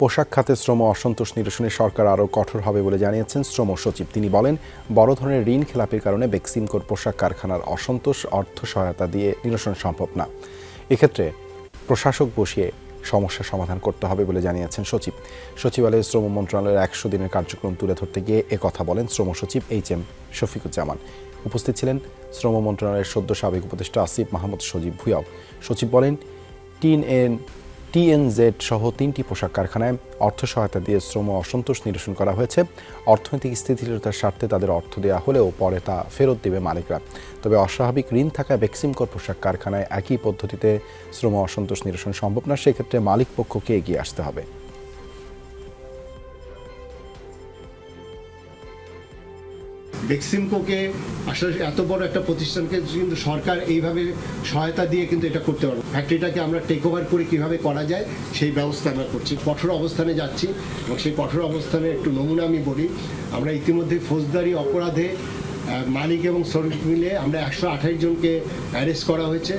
পোশাক খাতে শ্রম অসন্তোষ নিরসনে সরকার আরও কঠোর হবে বলে জানিয়েছেন শ্রম সচিব। তিনি বলেন, বড় ধরনের ঋণ খেলাপির কারণে বেক্সিমকোর পোশাক কারখানার অসন্তোষ, অর্থ সহায়তা দিয়ে নিরসন সম্ভব না। এক্ষেত্রে প্রশাসক বসিয়ে সমস্যা সমাধান করতে হবে বলে জানিয়েছেন সচিব। সচিবালয়ে শ্রম মন্ত্রণালয়ের একশো দিনের কার্যক্রম তুলে ধরতে গিয়ে কথা বলেন শ্রম সচিব এইচ এম শফিকুজ্জামান। উপস্থিত ছিলেন শ্রম মন্ত্রণালয়ের সদ্য সাবেক উপদেষ্টা আসিফ মাহমুদ সজীব ভুয়াও সচিব বলেন টিন এন টিএনজেড সহ তিনটি পোশাক কারখানায় অর্থ সহায়তা দিয়ে শ্রম অসন্তোষ নিরসন করা হয়েছে। অর্থনৈতিক স্থিতিশীলতার স্বার্থে তাদের অর্থ দেওয়া হলেও পরে তা ফেরত দেবে মালিকরা। তবে অস্বাভাবিক ঋণ থাকা বেক্সিমকর পোশাক কারখানায় একই পদ্ধতিতে শ্রম অসন্তোষ নিরসন সম্ভব না, সেক্ষেত্রে মালিক পক্ষকে এগিয়ে আসতে হবে। বেক্সিমকোকে আসলে এত বড় একটা প্রতিষ্ঠানকে কিন্তু সরকার এইভাবে সহায়তা দিয়ে কিন্তু এটা করতে পারব। ফ্যাক্টরিটাকে আমরা টেক ওভার করে কীভাবে করা যায়, সেই ব্যবস্থা আমরা করছি। কঠোর অবস্থানে যাচ্ছি এবং সেই কঠোর অবস্থানে একটু নমুনা আমি বলি। আমরা ইতিমধ্যে ফৌজদারি অপরাধে মালিক এবং শ্রমিক মিলে আমরা একশো আঠাশ জনকে অ্যারেস্ট করা হয়েছে।